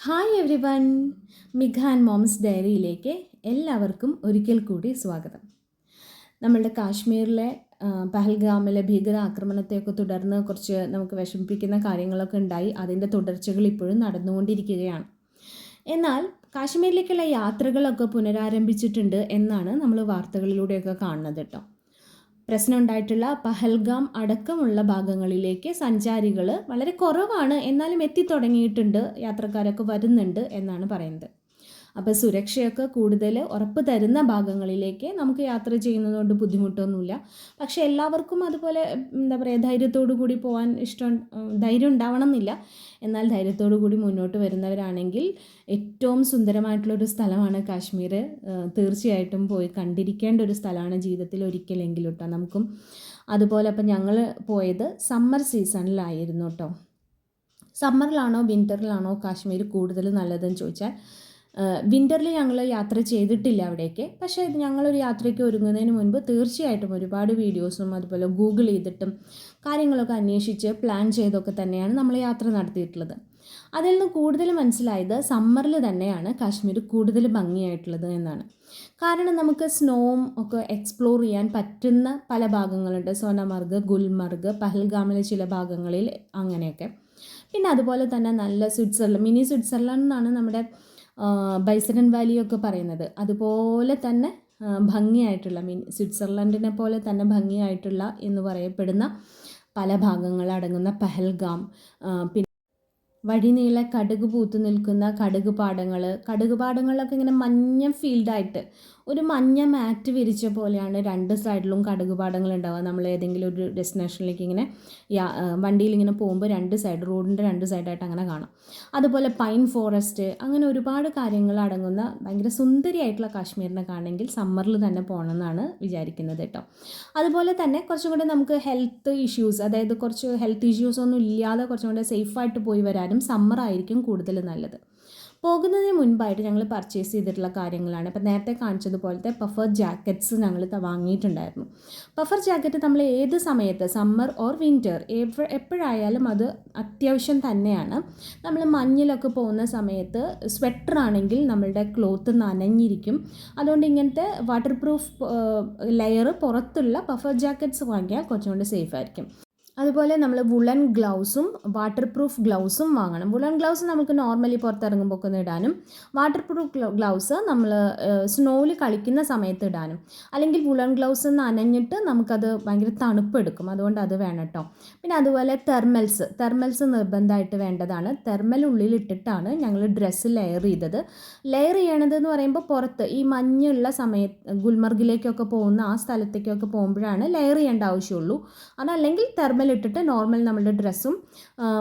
Hi everyone Mikhan moms ഡയറിയിലേക്ക് എല്ലാവർക്കും ഒരിക്കൽ കൂടി സ്വാഗതം. നമ്മളുടെ കാശ്മീരിലെ പഹൽഗാമിലെ ഭീകര ആക്രമണത്തെയൊക്കെ തുടർന്ന് കുറച്ച് നമുക്ക് വിഷമിപ്പിക്കുന്ന കാര്യങ്ങളൊക്കെ ഉണ്ടായി. അതിന്റെ തുടർച്ചകൾ ഇപ്പോഴും നടന്നുകൊണ്ടിരിക്കുകയാണ്. എന്നാൽ കാശ്മീരിലേക്കുള്ള യാത്രകളൊക്കെ പുനരാരംഭിച്ചിട്ടുണ്ട് എന്നാണ് നമ്മൾ വാർത്തകളിലൂടെയൊക്കെ കാണുന്നത് കേട്ടോ. പ്രശ്നം ഉണ്ടായിട്ടുള്ള പഹൽഗാം അടക്കമുള്ള ഭാഗങ്ങളിലേക്ക് സഞ്ചാരികൾ വളരെ കുറവാണ് എന്നാലും എത്തിത്തുടങ്ങിയിട്ടുണ്ട് യാത്രക്കാരൊക്കെ വരുന്നുണ്ട് എന്നാണ് പറയുന്നത്. അപ്പോൾ സുരക്ഷയൊക്കെ കൂടുതൽ ഉറപ്പ് തരുന്ന ഭാഗങ്ങളിലേക്ക് നമുക്ക് യാത്ര ചെയ്യുന്നതുകൊണ്ട് ബുദ്ധിമുട്ടൊന്നുമില്ല. പക്ഷേ എല്ലാവർക്കും അതുപോലെ എന്താ പറയുക ധൈര്യത്തോടു കൂടി പോകാൻ ഇഷ്ടം ധൈര്യം ഉണ്ടാവണം എന്നില്ല എന്നാൽ ധൈര്യത്തോടു കൂടി മുന്നോട്ട് വരുന്നവരാണെങ്കിൽ ഏറ്റവും സുന്ദരമായിട്ടുള്ളൊരു സ്ഥലമാണ് കാശ്മീർ. തീർച്ചയായിട്ടും പോയി കണ്ടിരിക്കേണ്ട ഒരു സ്ഥലമാണ് ജീവിതത്തിൽ ഒരിക്കലെങ്കിലും കേട്ടോ നമുക്കും. അതുപോലെ അപ്പം ഞങ്ങൾ പോയത് സമ്മർ സീസണിലായിരുന്നു കേട്ടോ സമ്മറിലാണോ വിന്ററിലാണോ കാശ്മീർ കൂടുതൽ നല്ലതെന്ന് ചോദിച്ചാൽ വിന്ററിൽ ഞങ്ങൾ യാത്ര ചെയ്തിട്ടില്ല അവിടേക്ക്. പക്ഷേ ഇത് ഞങ്ങളൊരു യാത്രയ്ക്ക് ഒരുങ്ങുന്നതിന് മുൻപ് തീർച്ചയായിട്ടും ഒരുപാട് വീഡിയോസും അതുപോലെ ഗൂഗിൾ ചെയ്തിട്ടും കാര്യങ്ങളൊക്കെ അന്വേഷിച്ച് പ്ലാൻ ചെയ്തൊക്കെ തന്നെയാണ് നമ്മൾ യാത്ര നടത്തിയിട്ടുള്ളത്. അതിൽ നിന്ന് കൂടുതൽ മനസ്സിലായത് സമ്മറിൽ തന്നെയാണ് കാശ്മീർ കൂടുതൽ ഭംഗിയായിട്ടുള്ളത് എന്നാണ്. കാരണം നമുക്ക് സ്നോവും ഒക്കെ എക്സ്പ്ലോർ ചെയ്യാൻ പറ്റുന്ന പല ഭാഗങ്ങളുണ്ട്. സോനമർഗ് ഗുൽമർഗ് പഹൽഗാമിലെ ചില ഭാഗങ്ങളിൽ അങ്ങനെയൊക്കെ. പിന്നെ അതുപോലെ തന്നെ നല്ല സ്വിറ്റ്സർലൻഡ് മിനി സ്വിറ്റ്സർലൻഡ് എന്നാണ് നമ്മുടെ ബൈസരൻ വാലിയൊക്കെ പറയുന്നത്. അതുപോലെ തന്നെ ഭംഗിയായിട്ടുള്ള മീൻ സ്വിറ്റ്സർലൻഡിനെ പോലെ തന്നെ ഭംഗിയായിട്ടുള്ള എന്ന് പറയപ്പെടുന്ന പല ഭാഗങ്ങൾ അടങ്ങുന്ന പഹൽഗാം പിന്നെ വഴിനീളെ കടുക് പൂത്തു നിൽക്കുന്ന കടുക് പാടങ്ങൾ കടുക് പാടങ്ങളിലൊക്കെ ഇങ്ങനെ മഞ്ഞ ഫീൽഡായിട്ട് ഒരു മഞ്ഞ മാറ്റ് വിരിച്ച പോലെയാണ് രണ്ട് സൈഡിലും കടുക് പാടങ്ങൾ ഉണ്ടാവുക നമ്മൾ ഏതെങ്കിലും ഒരു ഡെസ്റ്റിനേഷനിലേക്ക് ഇങ്ങനെ വണ്ടിയിൽ ഇങ്ങനെ പോകുമ്പോൾ രണ്ട് സൈഡ് റോഡിന്റെ രണ്ട് സൈഡായിട്ട് അങ്ങനെ കാണാം. അതുപോലെ പൈൻ ഫോറസ്റ്റ് അങ്ങനെ ഒരുപാട് കാര്യങ്ങൾ അടങ്ങുന്ന ഭയങ്കര സുന്ദരിയായിട്ടുള്ള കാശ്മീരിനെ കാണണമെങ്കിൽ സമ്മറിൽ തന്നെ പോകണം എന്നാണ് വിചാരിക്കുന്നത് കേട്ടോ. അതുപോലെ തന്നെ കുറച്ചും കൂടെ നമുക്ക് ഹെൽത്ത് ഇഷ്യൂസ് അതായത് കുറച്ച് ഹെൽത്ത് ഇഷ്യൂസ് ഒന്നും ഇല്ലാതെ കുറച്ചും കൂടെ സേഫായിട്ട് പോയി വരാനും സമ്മർ ആയിരിക്കും കൂടുതൽ നല്ലത്. പോകുന്നതിന് മുൻപായിട്ട് ഞങ്ങൾ പർച്ചേസ് ചെയ്തിട്ടുള്ള കാര്യങ്ങളാണ്. ഇപ്പം നേരത്തെ കാണിച്ചതുപോലത്തെ പഫർ ജാക്കറ്റ്സ് ഞങ്ങൾ വാങ്ങിയിട്ടുണ്ടായിരുന്നു. പഫർ ജാക്കറ്റ് നമ്മൾ ഏത് സമയത്ത് സമ്മർ ഓർ വിന്റർ എപ്പോഴായാലും അത് അത്യാവശ്യം തന്നെയാണ്. നമ്മൾ മഞ്ഞിലൊക്കെ പോകുന്ന സമയത്ത് സ്വെറ്റർ ആണെങ്കിൽ നമ്മളുടെ ക്ലോത്ത് നനഞ്ഞിരിക്കും. അതുകൊണ്ട് ഇങ്ങനത്തെ വാട്ടർ പ്രൂഫ് ലെയർ പുറത്തുള്ള പഫർ ജാക്കറ്റ്സ് വാങ്ങിയാൽ കുറച്ചും കൂടി അതുപോലെ നമ്മൾ വുളൻ ഗ്ലൗസും വാട്ടർ പ്രൂഫ് ഗ്ലൗസും വാങ്ങണം. വുളൻ ഗ്ലൗസ് നമുക്ക് നോർമലി പുറത്തിറങ്ങുമ്പോൾ ഒക്കെ ഇടാനും വാട്ടർ പ്രൂഫ് ഗ്ലൗസ് നമ്മൾ സ്നോയിൽ കളിക്കുന്ന സമയത്ത് ഇടാനും. അല്ലെങ്കിൽ വുളൻ ഗ്ലൗസ് നനഞ്ഞിട്ട് നമുക്കത് ഭയങ്കര തണുപ്പെടുക്കും. അതുകൊണ്ട് അത് വേണം കേട്ടോ പിന്നെ അതുപോലെ തെർമൽസ് തെർമൽസ് നിർബന്ധമായിട്ട് വേണ്ടതാണ്. തെർമൽ ഉള്ളിലിട്ടിട്ടാണ് ഞങ്ങൾ ഡ്രസ്സ് ലെയർ ചെയ്തത്. ലെയർ ചെയ്യണത് എന്ന് പറയുമ്പോൾ പുറത്ത് ഈ മഞ്ഞുള്ള സമയത്ത് ഗുൽമർഗിലേക്കൊക്കെ പോകുന്ന ആ സ്ഥലത്തേക്കൊക്കെ പോകുമ്പോഴാണ് ലെയർ ചെയ്യേണ്ട ആവശ്യമുള്ളൂ. അതല്ലെങ്കിൽ തെർമൽ ഇട്ടിട്ട് നോർമൽ നമ്മളുടെ ഡ്രസ്സും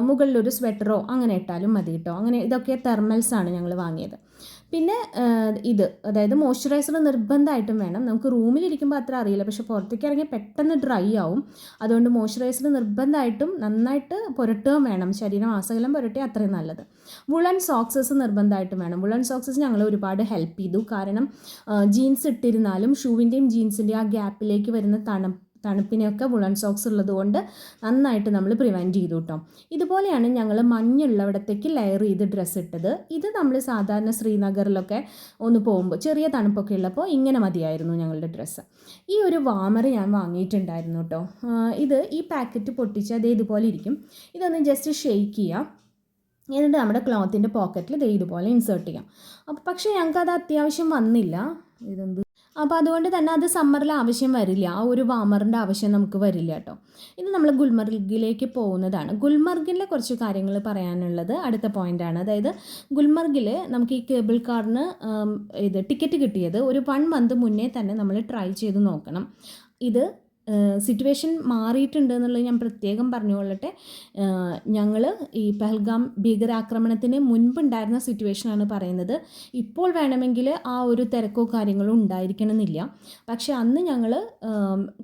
മുകളിലൊരു സ്വെറ്ററോ അങ്ങനെ ഇട്ടാലും മതി കേട്ടോ അങ്ങനെ ഇതൊക്കെ തെർമൽസ് ആണ് ഞങ്ങൾ വാങ്ങിയത്. പിന്നെ ഇത് അതായത് മോയ്സ്ചറൈസർ നിർബന്ധമായിട്ടും വേണം. നമുക്ക് റൂമിലിരിക്കുമ്പോൾ അത്ര അറിയില്ല. പക്ഷെ പുറത്തേക്ക് ഇറങ്ങിയാൽ പെട്ടെന്ന് ഡ്രൈ ആവും. അതുകൊണ്ട് മോയ്സ്ചറൈസർ നിർബന്ധമായിട്ടും നന്നായിട്ട് പുരട്ടുകയും വേണം. ശരീരം ആസകലം പുരട്ടി അത്രയും നല്ലത്. വുളൻ സോക്സസ് നിർബന്ധമായിട്ടും വേണം. വുളൻ സോക്സസ് ഞങ്ങൾ ഒരുപാട് ഹെൽപ്പ് ചെയ്തു. കാരണം ജീൻസ് ഇട്ടിരുന്നാലും ഷൂവിന്റെയും ജീൻസിന്റെയും ആ ഗ്യാപ്പിലേക്ക് വരുന്ന തണു തണുപ്പിനെയൊക്കെ വുളൺ സോക്സ് ഉള്ളത് കൊണ്ട് നന്നായിട്ട് നമ്മൾ പ്രിവെന്റ് ചെയ്തു കേട്ടോ ഇതുപോലെയാണ് ഞങ്ങൾ മഞ്ഞുള്ളവിടത്തേക്ക് ലെയർ ചെയ്ത് ഡ്രസ്സ് ഇട്ടത്. ഇത് നമ്മൾ സാധാരണ ശ്രീനഗറിലൊക്കെ ഒന്ന് പോകുമ്പോൾ ചെറിയ തണുപ്പൊക്കെ ഉള്ളപ്പോൾ ഇങ്ങനെ മതിയായിരുന്നു ഞങ്ങളുടെ ഡ്രസ്സ് ഈ ഒരു വാമർ ഞാൻ വാങ്ങിയിട്ടുണ്ടായിരുന്നു കേട്ടോ ഇത് ഈ പാക്കറ്റ് പൊട്ടിച്ച് അതേ ഇതുപോലെ ഇരിക്കും. ഇതൊന്ന് ജസ്റ്റ് ഷെയ്ക്ക് ചെയ്യാം. എന്നിട്ട് നമ്മുടെ ക്ലോത്തിന്റെ പോക്കറ്റിൽ ദേ ഇതുപോലെ ഇൻസേർട്ട് ചെയ്യാം. അപ്പോൾ പക്ഷേ ഞങ്ങൾക്കത് അത്യാവശ്യം വന്നില്ല. ഇതെന്ത് അപ്പോൾ അതുകൊണ്ട് തന്നെ അത് സമ്മറിൽ ആവശ്യം വരില്ല. ആ ഒരു വാമറിന്റെ ആവശ്യം നമുക്ക് വരില്ല കേട്ടോ. ഇത് നമ്മൾ ഗുൽമർഗിലേക്ക് പോകുന്നതാണ്. ഗുൽമർഗിലെ കുറച്ച് കാര്യങ്ങൾ പറയാനുള്ളത് അടുത്ത പോയിന്റാണ് അതായത് ഗുൽമർഗിൽ നമുക്ക് ഈ കേബിൾ കാറിന് ഇത് ടിക്കറ്റ് കിട്ടിയത് ഒരു വൺ മന്ത് മുന്നേ തന്നെ നമ്മൾ ട്രൈ ചെയ്ത് നോക്കണം. ഇത് സിറ്റുവേഷൻ മാറിയിട്ടുണ്ട് എന്നുള്ളത് ഞാൻ പ്രത്യേകം പറഞ്ഞുകൊള്ളട്ടെ. ഞങ്ങൾ ഈ പെഹൽഗാം ഭീകരാക്രമണത്തിന് മുൻപുണ്ടായിരുന്ന സിറ്റുവേഷനാണ് പറയുന്നത്. ഇപ്പോൾ വേണമെങ്കിൽ ആ ഒരു തിരക്കോ കാര്യങ്ങളോ ഉണ്ടായിരിക്കണമെന്നില്ല. പക്ഷെ അന്ന് ഞങ്ങൾ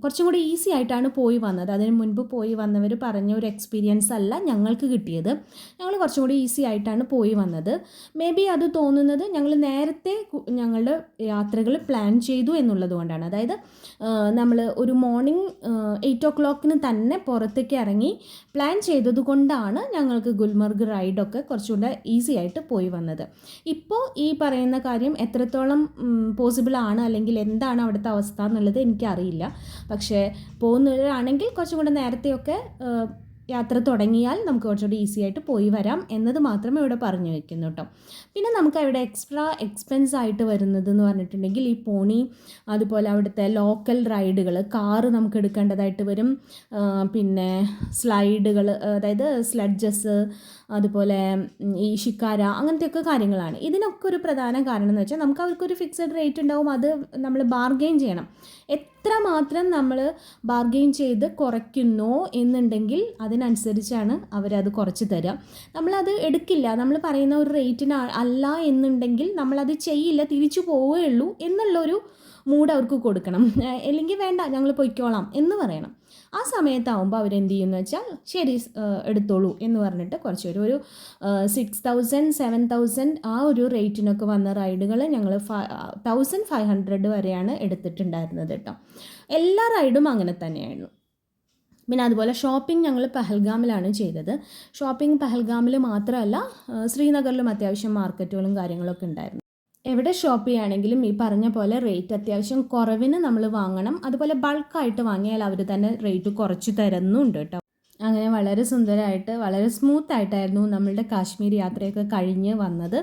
കുറച്ചും കൂടി ഈസി ആയിട്ടാണ് പോയി വന്നത്. അതിന് മുൻപ് പോയി വന്നവർ പറഞ്ഞ ഒരു എക്സ്പീരിയൻസ് അല്ല ഞങ്ങൾക്ക് കിട്ടിയത്. ഞങ്ങൾ കുറച്ചും കൂടി ഈസി ആയിട്ടാണ് പോയി വന്നത്. മേ ബി അത് തോന്നുന്നത് ഞങ്ങൾ നേരത്തെ ഞങ്ങളുടെ യാത്രകൾ പ്ലാൻ ചെയ്തു എന്നുള്ളത് കൊണ്ടാണ്. അതായത് നമ്മൾ ഒരു മോർണിംഗ് മോർണിംഗ് എയ്റ്റ് ഓ ക്ലോക്കിന് തന്നെ പുറത്തേക്ക് ഇറങ്ങി പ്ലാൻ ചെയ്തതുകൊണ്ടാണ് ഞങ്ങൾക്ക് ഗുൽമർഗ് റൈഡൊക്കെ കുറച്ചുകൂടെ ഈസി ആയിട്ട് പോയി വന്നത്. ഇപ്പോൾ ഈ പറയുന്ന കാര്യം എത്രത്തോളം പോസിബിൾ ആണ് അല്ലെങ്കിൽ എന്താണ് അവിടുത്തെ അവസ്ഥ എന്നുള്ളത് എനിക്കറിയില്ല. പക്ഷേ പോകുന്നവരാണെങ്കിൽ കുറച്ചും കൂടെ നേരത്തെയൊക്കെ യാത്ര തുടങ്ങിയാൽ നമുക്ക് കുറച്ചുകൂടി ഈസി ആയിട്ട് പോയി വരാം എന്നത് മാത്രമേ ഇവിടെ പറഞ്ഞു വയ്ക്കുന്നു കേട്ടോ പിന്നെ നമുക്ക് അവിടെ എക്സ്ട്രാ എക്സ്പെൻസ് ആയിട്ട് വരുന്നത് എന്ന് പറഞ്ഞിട്ടുണ്ടെങ്കിൽ ഈ പോണി അതുപോലെ അവിടുത്തെ ലോക്കൽ റൈഡുകൾ കാറ് നമുക്ക് എടുക്കേണ്ടതായിട്ട് വരും. പിന്നെ സ്ലൈഡുകൾ അതായത് സ്ലഡ്ജസ് അതുപോലെ ഈ ഷിക്കാര അങ്ങനത്തെയൊക്കെ കാര്യങ്ങളാണ്. ഇതിനൊക്കെ ഒരു പ്രധാന കാരണം എന്ന് വെച്ചാൽ നമുക്ക് അവർക്കൊരു ഫിക്സഡ് റേറ്റ് ഉണ്ടാവും അത് നമ്മൾ ബാർഗെയിൻ ചെയ്യണം. എത്ര മാത്രം നമ്മൾ ബാർഗെയിൻ ചെയ്ത് കുറയ്ക്കുന്നോ എന്നുണ്ടെങ്കിൽ അതിനനുസരിച്ചാണ് അവരത് കുറച്ച് തരിക നമ്മളത് എടുക്കില്ല. നമ്മൾ പറയുന്ന ഒരു റേറ്റിന് അല്ല എന്നുണ്ടെങ്കിൽ നമ്മളത് ചെയ്യില്ല തിരിച്ചു പോവുകയുള്ളൂ എന്നുള്ളൊരു മൂഡ് അവർക്ക് കൊടുക്കണം. അല്ലെങ്കിൽ വേണ്ട ഞങ്ങൾ പൊയ്ക്കോളാം എന്ന് പറയണം. ആ സമയത്താവുമ്പോൾ അവരെന്ത് ചെയ്യുമെന്ന് വെച്ചാൽ ശരി എടുത്തോളൂ എന്ന് പറഞ്ഞിട്ട് കുറച്ച് ഒരു ഒരു സിക്സ് തൗസൻഡ് സെവൻ തൗസൻഡ് ആ ഒരു റേറ്റിനൊക്കെ വന്ന റൈഡുകൾ ഞങ്ങൾ തൗസൻഡ് ഫൈവ് ഹൺഡ്രഡ് വരെയാണ് എടുത്തിട്ടുണ്ടായിരുന്നത് കേട്ടോ. എല്ലാ റൈഡും അങ്ങനെ തന്നെയായിരുന്നു. പിന്നെ അതുപോലെ ഷോപ്പിംഗ് ഞങ്ങൾ പഹൽഗാമിലാണ് ചെയ്തത്. ഷോപ്പിംഗ് പഹൽഗാമിൽ മാത്രമല്ല ശ്രീനഗറിലും അത്യാവശ്യം മാർക്കറ്റുകളും കാര്യങ്ങളൊക്കെ ഉണ്ടായിരുന്നു. എവിടെ ഷോപ്പ് ചെയ്യുകയാണെങ്കിലും ഈ പറഞ്ഞ പോലെ റേറ്റ് അത്യാവശ്യം കുറവിന് നമ്മൾ വാങ്ങണം. അതുപോലെ ബൾക്കായിട്ട് വാങ്ങിയാൽ അവർ തന്നെ റേറ്റ് കുറച്ച് തരുന്നുണ്ട് കേട്ടോ. അങ്ങനെ വളരെ സുന്ദരമായിട്ട് വളരെ സ്മൂത്ത് ആയിട്ടായിരുന്നു നമ്മളുടെ കാശ്മീർ യാത്രയൊക്കെ കഴിഞ്ഞ് വന്നത്.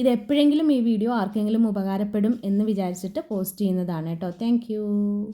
ഇത് എപ്പോഴെങ്കിലും ഈ വീഡിയോ ആർക്കെങ്കിലും ഉപകാരപ്പെടും എന്ന് വിചാരിച്ചിട്ട് പോസ്റ്റ് ചെയ്യുന്നതാണ് കേട്ടോ. താങ്ക്